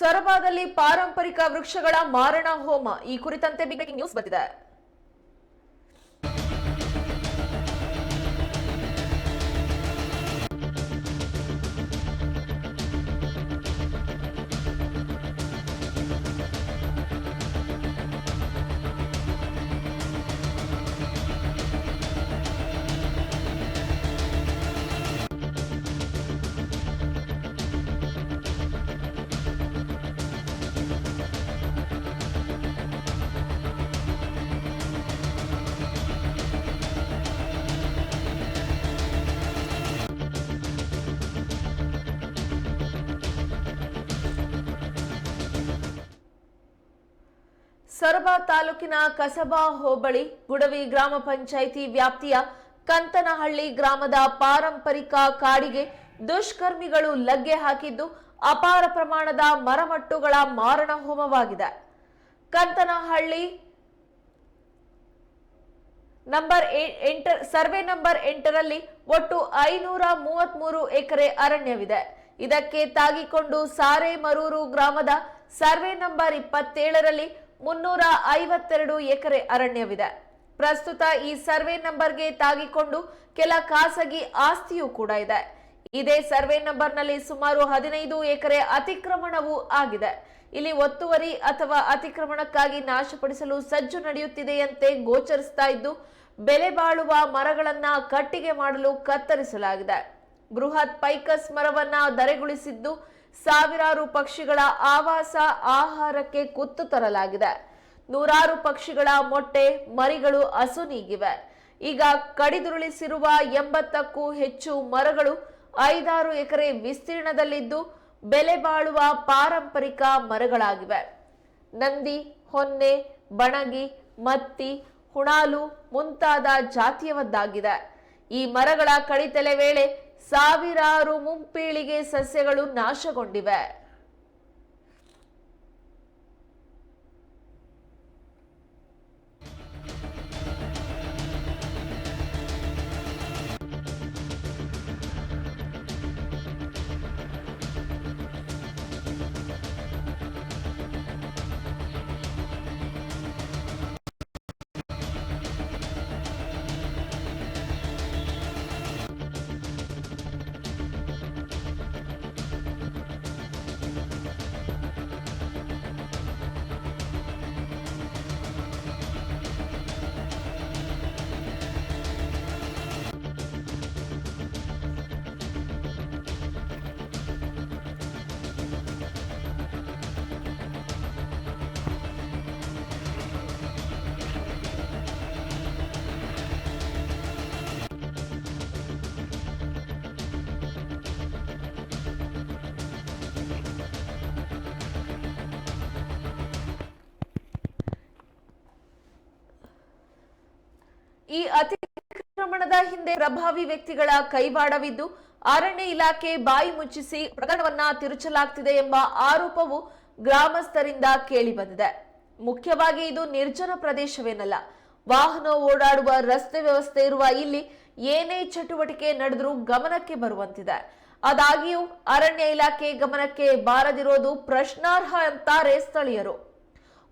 ಸೊರಬಾದಲ್ಲಿ ಪಾರಂಪರಿಕ ವೃಕ್ಷಗಳ ಮಾರಣ ಹೋಮ ಈ ಕುರಿತಂತೆ ಬಿಗ್ ನ್ಯೂಸ್ ಬಂದಿದೆ. ಸೊರಬ ತಾಲೂಕಿನ ಕಸಬಾ ಹೋಬಳಿ ಗುಡವಿ ಗ್ರಾಮ ಪಂಚಾಯಿತಿ ವ್ಯಾಪ್ತಿಯ ಕಂತನಹಳ್ಳಿ ಗ್ರಾಮದ ಪಾರಂಪರಿಕ ಕಾಡಿಗೆ ದುಷ್ಕರ್ಮಿಗಳು ಲಗ್ಗೆ ಹಾಕಿದ್ದು ಅಪಾರ ಪ್ರಮಾಣದ ಮರಮಟ್ಟುಗಳ ಮಾರಣ ಹೋಮವಾಗಿದೆ. ಕಂತನಹಳ್ಳಿ ನಂಬರ್ ಎ- ಎಂಟ ಸರ್ವೆ ನಂಬರ್ ಎಂಟರಲ್ಲಿ ಒಟ್ಟು ಐನೂರ ಮೂವತ್ಮೂರು ಎಕರೆ ಅರಣ್ಯವಿದೆ. ಇದಕ್ಕೆ ತಾಗಿಕೊಂಡು ಸಾರೆ ಮರೂರು ಗ್ರಾಮದ ಸರ್ವೆ ನಂಬರ್ ಇಪ್ಪತ್ತೇಳರಲ್ಲಿ ಮುನ್ನೂರ ಐವತ್ತೆರಡು ಎಕರೆ ಅರಣ್ಯವಿದೆ. ಪ್ರಸ್ತುತ ಈ ಸರ್ವೆ ನಂಬರ್ಗೆ ತಾಗಿಕೊಂಡು ಕೆಲ ಖಾಸಗಿ ಆಸ್ತಿಯೂ ಕೂಡ ಇದೆ. ಇದೇ ಸರ್ವೆ ನಂಬರ್ನಲ್ಲಿ ಸುಮಾರು ಹದಿನೈದು ಎಕರೆ ಅತಿಕ್ರಮಣವೂ ಆಗಿದೆ. ಇಲ್ಲಿ ಒತ್ತುವರಿ ಅಥವಾ ಅತಿಕ್ರಮಣಕ್ಕಾಗಿ ನಾಶಪಡಿಸಲು ಸಜ್ಜು ನಡೆಯುತ್ತಿದೆಯಂತೆ ಗೋಚರಿಸ್ತಾ ಇದ್ದು, ಬೆಲೆ ಬಾಳುವ ಮರಗಳನ್ನ ಕಟ್ಟಿಗೆ ಮಾಡಲು ಕತ್ತರಿಸಲಾಗಿದೆ. ಬೃಹತ್ ಪೈಕಸ್ ಮರವನ್ನ ಧರೆಗುಳಿಸಿದ್ದು ಸಾವಿರಾರು ಪಕ್ಷಿಗಳ ಆವಾಸ ಆಹಾರಕ್ಕೆ ಕುತ್ತು ತರಲಾಗಿದೆ. ನೂರಾರು ಪಕ್ಷಿಗಳ ಮೊಟ್ಟೆ, ಮರಿಗಳು ಅಸುನೀಗಿವೆ ಈಗ ಕಡಿದುರುಳಿಸಿರುವ ಎಂಬತ್ತಕ್ಕೂ ಹೆಚ್ಚು ಮರಗಳು ಐದಾರು ಎಕರೆ ವಿಸ್ತೀರ್ಣದಲ್ಲಿದ್ದು ಬೆಲೆ ಬಾಳುವ ಪಾರಂಪರಿಕ ಮರಗಳಾಗಿವೆ. ನಂದಿ, ಹೊನ್ನೆ, ಬಣಗಿ, ಮತ್ತಿ, ಹುಣಾಲು ಮುಂತಾದ ಜಾತಿಯವದ್ದಾಗಿದೆ. ಈ ಮರಗಳ ಕಡಿತಲೆ ವೇಳೆ ಸಾವಿರಾರು ಮುಂಪೀಳಿಗೆ ಸಸ್ಯಗಳು ನಾಶಗೊಂಡಿವೆ. ಈ ಅತಿಕ್ರಮಣದ ಹಿಂದೆ ಪ್ರಭಾವಿ ವ್ಯಕ್ತಿಗಳ ಕೈವಾಡವಿದ್ದು, ಅರಣ್ಯ ಇಲಾಖೆ ಬಾಯಿ ಮುಚ್ಚಿಸಿ ಪ್ರಕರಣವನ್ನ ತಿರುಚಲಾಗ್ತಿದೆ ಎಂಬ ಆರೋಪವು ಗ್ರಾಮಸ್ಥರಿಂದ ಕೇಳಿಬಂದಿದೆ. ಮುಖ್ಯವಾಗಿ ಇದು ನಿರ್ಜನ ಪ್ರದೇಶವೇನಲ್ಲ. ವಾಹನ ಓಡಾಡುವ ರಸ್ತೆ ವ್ಯವಸ್ಥೆ ಇರುವ ಇಲ್ಲಿ ಏನೇ ಚಟುವಟಿಕೆ ನಡೆದರೂ ಗಮನಕ್ಕೆ ಬರುವಂತಿದೆ. ಆದಾಗ್ಯೂ ಅರಣ್ಯ ಇಲಾಖೆ ಗಮನಕ್ಕೆ ಬಾರದಿರೋದು ಪ್ರಶ್ನಾರ್ಹ ಅಂತಾರೆ ಸ್ಥಳೀಯರು.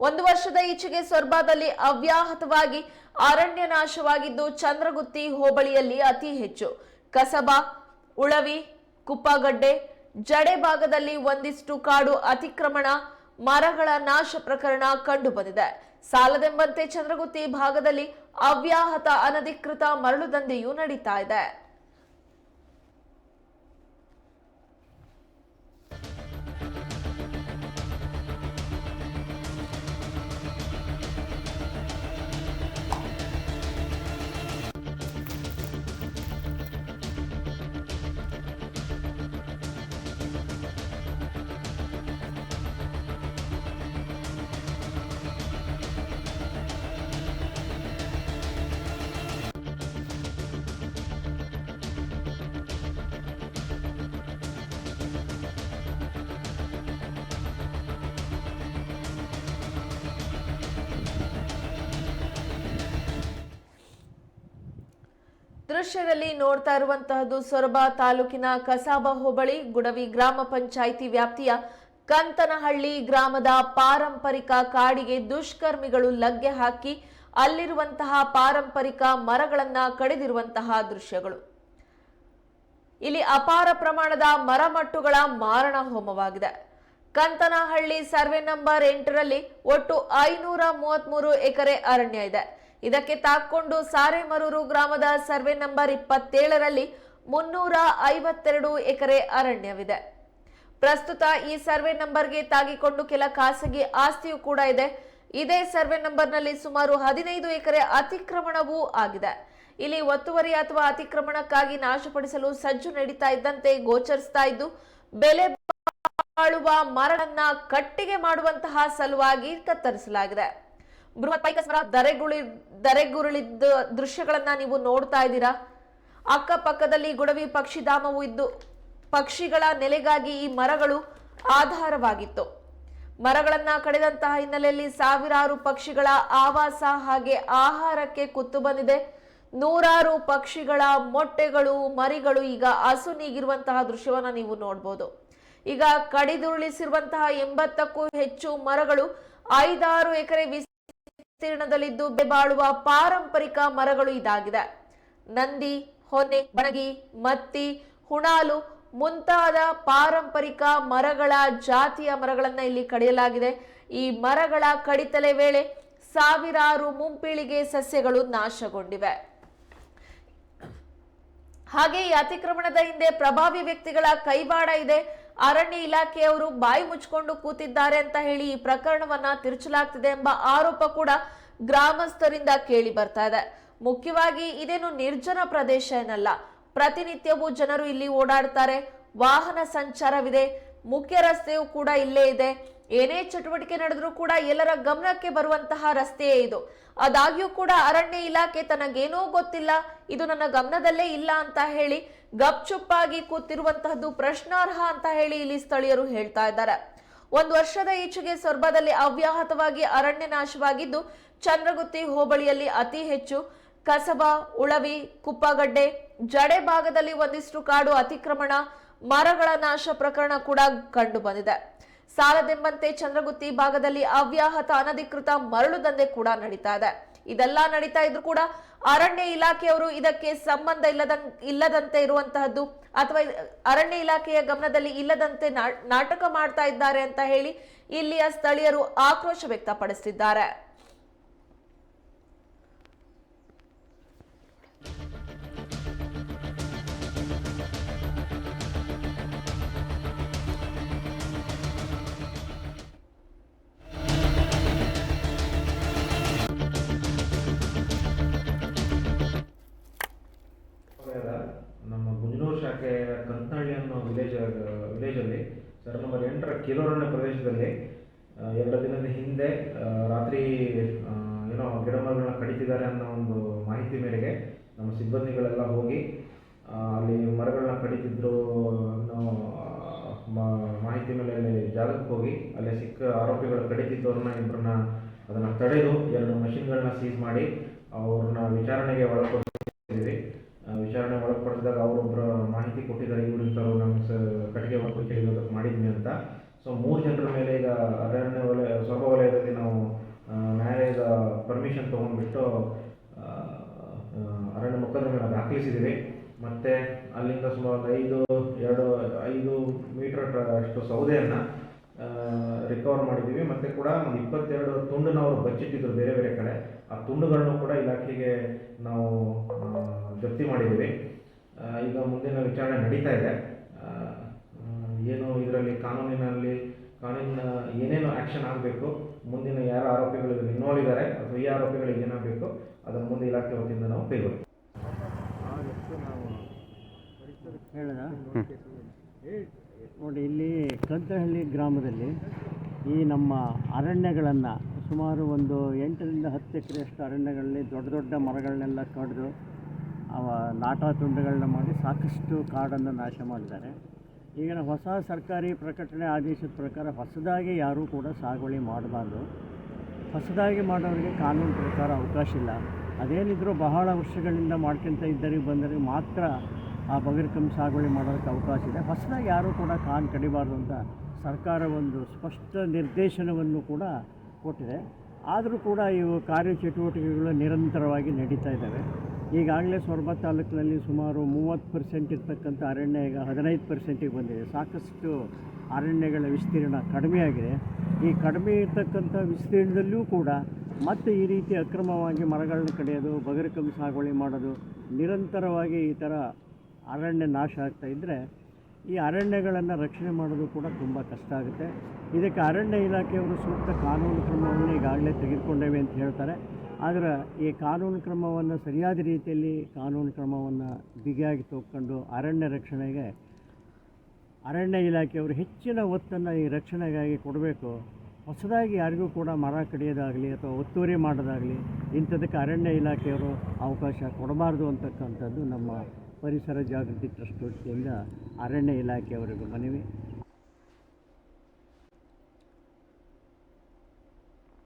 ಒಂದು ವರ್ಷದ ಈಚೆಗೆ ಸೊರ್ಬಾದಲ್ಲಿ ಅವ್ಯಾಹತವಾಗಿ ಅರಣ್ಯ ನಾಶವಾಗಿದ್ದು ಚಂದ್ರಗುತ್ತಿ ಹೋಬಳಿಯಲ್ಲಿ ಅತಿ ಹೆಚ್ಚು. ಕಸಬಾ, ಉಳವಿ, ಕುಪ್ಪಗಡ್ಡೆ, ಜಡೆ ಭಾಗದಲ್ಲಿ ಒಂದಿಷ್ಟು ಕಾಡು ಅತಿಕ್ರಮಣ, ಮರಗಳ ನಾಶ ಪ್ರಕರಣ ಕಂಡು ಬಂದಿದೆ ಸಾಲದೆಂಬಂತೆ ಚಂದ್ರಗುತ್ತಿ ಭಾಗದಲ್ಲಿ ಅವ್ಯಾಹತ ಅನಧಿಕೃತ ಮರಳು ದಂಧೆಯೂ ನಡೀತಾ ಇದೆ. ದೃಶ್ಯದಲ್ಲಿ ನೋಡ್ತಾ ಇರುವಂತಹದ್ದು ಸೊರಬ ತಾಲೂಕಿನ ಕಸಾಬ ಹೋಬಳಿ ಗುಡವಿ ಗ್ರಾಮ ಪಂಚಾಯಿತಿ ವ್ಯಾಪ್ತಿಯ ಕಂತನಹಳ್ಳಿ ಗ್ರಾಮದ ಪಾರಂಪರಿಕ ಕಾಡಿಗೆ ದುಷ್ಕರ್ಮಿಗಳು ಲಗ್ಗೆ ಹಾಕಿ ಅಲ್ಲಿರುವಂತಹ ಪಾರಂಪರಿಕ ಮರಗಳನ್ನ ಕಡಿದಿರುವಂತಹ ದೃಶ್ಯಗಳು. ಇಲ್ಲಿ ಅಪಾರ ಪ್ರಮಾಣದ ಮರಮಟ್ಟುಗಳ ಮಾರಣ ಹೋಮವಾಗಿದೆ. ಕಂತನಹಳ್ಳಿ ಸರ್ವೆ ನಂಬರ್ ಎಂಟರಲ್ಲಿ ಒಟ್ಟು ಐನೂರ ಮೂವತ್ಮೂರು ಎಕರೆ ಅರಣ್ಯ ಇದೆ. ಇದಕ್ಕೆ ತಾಕೊಂಡು ಸಾರೆಮರೂರು ಗ್ರಾಮದ ಸರ್ವೆ ನಂಬರ್ ಇಪ್ಪತ್ತೇಳರಲ್ಲಿ ಮುನ್ನೂರ ಐವತ್ತೆರಡು ಎಕರೆ ಅರಣ್ಯವಿದೆ. ಪ್ರಸ್ತುತ ಈ ಸರ್ವೆ ನಂಬರ್ಗೆ ತಾಗಿಕೊಂಡು ಕೆಲ ಖಾಸಗಿ ಆಸ್ತಿಯೂ ಕೂಡ ಇದೆ. ಇದೇ ಸರ್ವೆ ನಂಬರ್ನಲ್ಲಿ ಸುಮಾರು ಹದಿನೈದು ಎಕರೆ ಅತಿಕ್ರಮಣವೂ ಆಗಿದೆ. ಇಲ್ಲಿ ಒತ್ತುವರಿ ಅಥವಾ ಅತಿಕ್ರಮಣಕ್ಕಾಗಿ ನಾಶಪಡಿಸಲು ಸಜ್ಜು ನಡೀತಾ ಇದ್ದಂತೆ ಗೋಚರಿಸ್ತಾ ಇದ್ದು, ಬೆಲೆ ಬಾಳುವ ಮರಳನ್ನ ಕಟ್ಟಿಗೆ ಮಾಡುವಂತಹ ಸಲುವಾಗಿ ಕತ್ತರಿಸಲಾಗಿದೆ. ಬೃಹತ್ ಪೈಕ ಮರ, ದರೆಗುಳಿ ದರೆಗುರುಳಿದ್ದ ದೃಶ್ಯಗಳನ್ನ ನೀವು ನೋಡ್ತಾ ಇದ್ದೀರಾ? ಅಕ್ಕಪಕ್ಕದಲ್ಲಿ ಗುಡವಿ ಪಕ್ಷಿಧಾಮವು ಇದ್ದು, ಪಕ್ಷಿಗಳ ನೆಲೆಗಾಗಿ ಈ ಮರಗಳು ಆಧಾರವಾಗಿತ್ತು. ಮರಗಳನ್ನ ಕಡಿದಂತಹ ಹಿನ್ನೆಲೆಯಲ್ಲಿ ಸಾವಿರಾರು ಪಕ್ಷಿಗಳ ಆವಾಸ ಹಾಗೆ ಆಹಾರಕ್ಕೆ ಕುತ್ತು ಬಂದಿದೆ. ನೂರಾರು ಪಕ್ಷಿಗಳ ಮೊಟ್ಟೆಗಳು, ಮರಿಗಳು ಈಗ ಹಸು ನೀಗಿರುವಂತಹ ದೃಶ್ಯವನ್ನ ನೀವು ನೋಡ್ಬೋದು. ಈಗ ಕಡಿದುರುಳಿಸಿರುವಂತಹ ಎಂಬತ್ತಕ್ಕೂ ಹೆಚ್ಚು ಮರಗಳು ಐದಾರು ಎಕರೆ ವಿಸ್ತೀರ್ಣದಲ್ಲಿದ್ದು ಬೆಬಾಳುವ ಪಾರಂಪರಿಕ ಮರಗಳು ಇದಾಗಿದೆ. ನಂದಿ, ಹೊನ್ನೆ, ಬಣಗಿ, ಮತ್ತಿ, ಹುಣಾಲು ಮುಂತಾದ ಪಾರಂಪರಿಕ ಮರಗಳ ಜಾತಿಯ ಮರಗಳನ್ನ ಇಲ್ಲಿ ಕಡಿಯಲಾಗಿದೆ. ಈ ಮರಗಳ ಕಡಿತಲೆ ವೇಳೆ ಸಾವಿರಾರು ಮುಂಪೀಳಿಗೆ ಸಸ್ಯಗಳು ನಾಶಗೊಂಡಿವೆ. ಹಾಗೆ ಈ ಅತಿಕ್ರಮಣದ ಹಿಂದೆ ಪ್ರಭಾವಿ ವ್ಯಕ್ತಿಗಳ ಕೈವಾಡ ಇದೆ. ಅರಣ್ಯ ಇಲಾಖೆಯವರು ಬಾಯಿ ಮುಚ್ಚಿಕೊಂಡು ಕೂತಿದ್ದಾರೆ ಅಂತ ಹೇಳಿ ಈ ಪ್ರಕರಣವನ್ನ ತಿರುಚಲಾಗ್ತಿದೆ ಎಂಬ ಆರೋಪ ಕೂಡ ಗ್ರಾಮಸ್ಥರಿಂದ ಕೇಳಿ ಬರ್ತಾ ಇದೆ. ಮುಖ್ಯವಾಗಿ ಇದೇನು ನಿರ್ಜನ ಪ್ರದೇಶ ಏನಲ್ಲ. ಪ್ರತಿನಿತ್ಯವೂ ಜನರು ಇಲ್ಲಿ ಓಡಾಡ್ತಾರೆ. ವಾಹನ ಸಂಚಾರವಿದೆ. ಮುಖ್ಯ ರಸ್ತೆಯೂ ಕೂಡ ಇಲ್ಲೇ ಇದೆ. ಏನೇ ಚಟುವಟಿಕೆ ನಡೆದ್ರೂ ಕೂಡ ಎಲ್ಲರ ಗಮನಕ್ಕೆ ಬರುವಂತಹ ರಸ್ತೆಯೇ ಇದು. ಆದಾಗ್ಯೂ ಕೂಡ ಅರಣ್ಯ ಇಲಾಖೆ ತನಗೇನೂ ಗೊತ್ತಿಲ್ಲ. ಇದು ನನ್ನ ಗಮನದಲ್ಲೇ ಇಲ್ಲ ಅಂತ ಹೇಳಿ ಗಪ್ಚುಪ್ಪಾಗಿ ಕೂತಿರುವಂತಹದ್ದು ಪ್ರಶ್ನಾರ್ಹ ಅಂತ ಹೇಳಿ ಇಲ್ಲಿ ಸ್ಥಳೀಯರು ಹೇಳ್ತಾ ಇದ್ದಾರೆ. ಒಂದು ವರ್ಷದ ಈಚೆಗೆ ಸೊರ್ಬದಲ್ಲಿ ಅವ್ಯಾಹತವಾಗಿ ಅರಣ್ಯ ನಾಶವಾಗಿದ್ದು, ಚಂದ್ರಗುತ್ತಿ ಹೋಬಳಿಯಲ್ಲಿ ಅತಿ ಹೆಚ್ಚು ಕಸಬಾ, ಉಳವಿ, ಕುಪ್ಪಗಡ್ಡೆ, ಜಡೆ ಭಾಗದಲ್ಲಿ ಒಂದಿಷ್ಟು ಕಾಡು ಅತಿಕ್ರಮಣ, ಮರಗಳ ನಾಶ ಪ್ರಕರಣ ಕೂಡ ಕಂಡು ಬಂದಿದೆ. ಸಾಲದೆಂಬಂತೆ ಚಂದ್ರಗುತ್ತಿ ಭಾಗದಲ್ಲಿ ಅವ್ಯಾಹತ ಅನಧಿಕೃತ ಮರಳು ದಂಧೆ ಕೂಡ ನಡೀತಾ ಇದೆ. ಇದೆಲ್ಲ ನಡೀತಾ ಇದ್ರು ಕೂಡ ಅರಣ್ಯ ಇಲಾಖೆಯವರು ಇದಕ್ಕೆ ಸಂಬಂಧ ಇಲ್ಲದ, ಇಲ್ಲದಂತೆ ಇರುವಂತಹದ್ದು ಅಥವಾ ಅರಣ್ಯ ಇಲಾಖೆಯ ಗಮನದಲ್ಲಿ ಇಲ್ಲದಂತೆ ನಾಟಕ ಮಾಡ್ತಾ ಇದ್ದಾರೆ ಅಂತ ಹೇಳಿ ಇಲ್ಲಿಯ ಸ್ಥಳೀಯರು ಆಕ್ರೋಶ ವ್ಯಕ್ತಪಡಿಸಿದ್ದಾರೆ. ವಿಲೇಜ್ ವಿಲೇಜಲ್ಲಿ ಸರ್ ನಂಬರ್ ಎಂಟರ ಕಿಲೋರಣ್ಯ ಪ್ರದೇಶದಲ್ಲಿ ಎರಡು ದಿನದ ಹಿಂದೆ ರಾತ್ರಿ ಏನೋ ಗಿಡ ಮರಗಳನ್ನ ಕಡಿತಿದ್ದಾರೆ ಅನ್ನೋ ಒಂದು ಮಾಹಿತಿ ಮೇರೆಗೆ ನಮ್ಮ ಸಿಬ್ಬಂದಿಗಳೆಲ್ಲ ಹೋಗಿ ಅಲ್ಲಿ ಮರಗಳನ್ನ ಕಡಿತಿದ್ರು ಅನ್ನೋ ಮಾಹಿತಿ ಮೇಲೆ ಅಲ್ಲಿ ಜಾಗಕ್ಕೆ ಹೋಗಿ, ಅಲ್ಲಿ ಸಿಕ್ಕ ಆರೋಪಿಗಳು ಕಡಿತಿದ್ದವ್ರನ್ನ ಇಬ್ಬರನ್ನ ಅದನ್ನು ತಡೆದು ಎರಡು ಮಷಿನ್ಗಳನ್ನ ಸೀಸ್ ಮಾಡಿ, ಅವ್ರನ್ನ ವಿಚಾರಣೆಗೆ ಒಳಪಡಿಸಿದ್ದೀವಿ. ವಿಚಾರಣೆ ಒಳಪಡಿಸಿದಾಗ ಅವರೊಬ್ಬರು ಮಾಹಿತಿ ಕೊಟ್ಟಿದ್ದಾರೆ, ಇವರು ಇಂಥವ್ರು ನಮ್ಮ ಸ ಕಟ್ಟಿಗೆ ವರ್ಕ್ ಕೇಳಿರೋದಕ್ಕೆ ಮಾಡಿದ್ವಿ ಅಂತ. ಸೊ ಮೂರು ಜನರ ಮೇಲೆ ಈಗ ಅರಣ್ಯ ವಲಯ ಸ್ವಲ್ಪ ವಲಯದಲ್ಲಿ ನಾವು ನ್ಯಾಯಾಲಯದ ಪರ್ಮಿಷನ್ ತೊಗೊಂಡ್ಬಿಟ್ಟು ಅರಣ್ಯ ಮೊಕದ್ದಮೆನ ದಾಖಲಿಸಿದ್ದೀವಿ. ಮತ್ತು ಅಲ್ಲಿಂದ ಸುಮಾರು ಐದು, ಎರಡು, ಐದು ಮೀಟರ್ ಅಷ್ಟು ಸೌದೆಯನ್ನು ರಿಕವರ್ ಮಾಡಿದ್ದೀವಿ. ಮತ್ತು ಕೂಡ ಒಂದು ಇಪ್ಪತ್ತೆರಡು ತುಂಡನ್ನ ಅವರು ಬಚ್ಚಿಟ್ಟಿದ್ರು ಬೇರೆ ಬೇರೆ ಕಡೆ. ಆ ತುಂಡುಗಳನ್ನು ಕೂಡ ಇಲಾಖೆಗೆ ನಾವು ಜಪ್ತಿ ಮಾಡಿದ್ದೀವಿ. ಈಗ ಮುಂದಿನ ವಿಚಾರಣೆ ನಡೀತಾ ಇದೆ. ಏನು ಇದರಲ್ಲಿ ಕಾನೂನಿನಲ್ಲಿ ಕಾನೂನಿನ ಏನೇನು ಆ್ಯಕ್ಷನ್ ಆಗಬೇಕು ಮುಂದಿನ ಯಾರು ಆರೋಪಿಗಳು ಇದರಲ್ಲಿ ಇನ್ವಾಲ್ವ್ ಇದ್ದಾರೆ ಅಥವಾ ಈ ಆರೋಪಿಗಳಿಗೆ ಏನಾಗಬೇಕು ಅದನ್ನು ಮುಂದೆ ಇಲಾಖೆ ವತಿಯಿಂದ ನಾವು ಕೈಗೊಳ್ಳಿ ಹೇಳದ ನೋಡಿ, ಇಲ್ಲಿ ಕಂತಹಳ್ಳಿ ಗ್ರಾಮದಲ್ಲಿ ಈ ನಮ್ಮ ಅರಣ್ಯಗಳನ್ನು ಸುಮಾರು ಒಂದು ಎಂಟರಿಂದ ಹತ್ತು ಎಕರೆಯಷ್ಟು ಅರಣ್ಯಗಳಲ್ಲಿ ದೊಡ್ಡ ದೊಡ್ಡ ಮರಗಳನ್ನೆಲ್ಲ ಕಡಿದು, ಅವ ನಾಟಾ ತುಂಡುಗಳನ್ನ ಮಾಡಿ ಸಾಕಷ್ಟು ಕಾಡನ್ನು ನಾಶ ಮಾಡಿದ್ದಾರೆ. ಈಗಿನ ಹೊಸ ಸರ್ಕಾರಿ ಪ್ರಕಟಣೆ ಆದೇಶದ ಪ್ರಕಾರ ಹೊಸದಾಗಿ ಯಾರೂ ಕೂಡ ಸಾಗುವಳಿ ಮಾಡಬಾರ್ದು. ಹೊಸದಾಗಿ ಮಾಡೋರಿಗೆ ಕಾನೂನು ಪ್ರಕಾರ ಅವಕಾಶ ಇಲ್ಲ. ಅದೇನಿದ್ರೂ ಬಹಳ ವರ್ಷಗಳಿಂದ ಮಾಡ್ಕೊಂತ ಇದ್ದರಿಗೆ ಬಂದರೆ ಮಾತ್ರ ಆ ಬಗರ್ಕಂ ಸಾಗುವಳಿ ಮಾಡೋದಕ್ಕೆ ಅವಕಾಶ ಇದೆ. ಹೊಸದಾಗಿ ಯಾರೂ ಕೂಡ ಕಾನ್ ಕಡಿಬಾರ್ದು ಅಂತ ಸರ್ಕಾರ ಒಂದು ಸ್ಪಷ್ಟ ನಿರ್ದೇಶನವನ್ನು ಕೂಡ ಕೊಟ್ಟಿದೆ. ಆದರೂ ಕೂಡ ಇವು ಕಾರ್ಯಚಟುವಟಿಕೆಗಳು ನಿರಂತರವಾಗಿ ನಡೀತಾ ಇದ್ದಾವೆ. ಈಗಾಗಲೇ ಸೊರಬ ತಾಲೂಕಿನಲ್ಲಿ ಸುಮಾರು ಮೂವತ್ತು ಪರ್ಸೆಂಟ್ ಇರ್ತಕ್ಕಂಥ ಅರಣ್ಯ, ಈಗ ಹದಿನೈದು ಪರ್ಸೆಂಟಿಗೆ ಬಂದಿದೆ. ಸಾಕಷ್ಟು ಅರಣ್ಯಗಳ ವಿಸ್ತೀರ್ಣ ಕಡಿಮೆಯಾಗಿದೆ. ಈ ಕಡಿಮೆ ಇರ್ತಕ್ಕಂಥ ವಿಸ್ತೀರ್ಣದಲ್ಲೂ ಕೂಡ ಮತ್ತೆ ಈ ರೀತಿ ಅಕ್ರಮವಾಗಿ ಮರಗಳನ್ನ ಕಡಿಯೋದು ಬಗರಕಂ ಸಾಗುವಳಿ ಮಾಡೋದು ನಿರಂತರವಾಗಿ ಈ ಥರ ಅರಣ್ಯ ನಾಶ ಆಗ್ತಾ ಇದ್ದರೆ ಈ ಅರಣ್ಯಗಳನ್ನು ರಕ್ಷಣೆ ಮಾಡೋದು ಕೂಡ ತುಂಬ ಕಷ್ಟ ಆಗುತ್ತೆ. ಇದಕ್ಕೆ ಅರಣ್ಯ ಇಲಾಖೆಯವರು ಸೂಕ್ತ ಕಾನೂನು ಕ್ರಮವನ್ನು ಈಗಾಗಲೇ ತೆಗೆದುಕೊಂಡೇವೆ ಅಂತ ಹೇಳ್ತಾರೆ. ಆದರೆ ಈ ಕಾನೂನು ಕ್ರಮವನ್ನು ಸರಿಯಾದ ರೀತಿಯಲ್ಲಿ ಕಾನೂನು ಕ್ರಮವನ್ನು ಬಿಗಿಯಾಗಿ ತಗೊಂಡು ಅರಣ್ಯ ರಕ್ಷಣೆಗೆ ಅರಣ್ಯ ಇಲಾಖೆಯವರು ಹೆಚ್ಚಿನ ಒತ್ತನ್ನು ಈ ರಕ್ಷಣೆಗಾಗಿ ಕೊಡಬೇಕು. ಹೊಸದಾಗಿ ಯಾರಿಗೂ ಕೂಡ ಮರ ಕಡಿಯೋದಾಗಲಿ ಅಥವಾ ಒತ್ತುವರಿ ಮಾಡೋದಾಗಲಿ ಇಂಥದಕ್ಕೆ ಅರಣ್ಯ ಇಲಾಖೆಯವರು ಅವಕಾಶ ಕೊಡಬಾರ್ದು ಅಂತಕ್ಕಂಥದ್ದು ನಮ್ಮ ಪರಿಸರ ಜಾಗೃತಿ ಟ್ರಸ್ಟ್ ವತಿಯಿಂದ ಅರಣ್ಯ ಇಲಾಖೆಯವರಿಗೂ ಮನವಿ.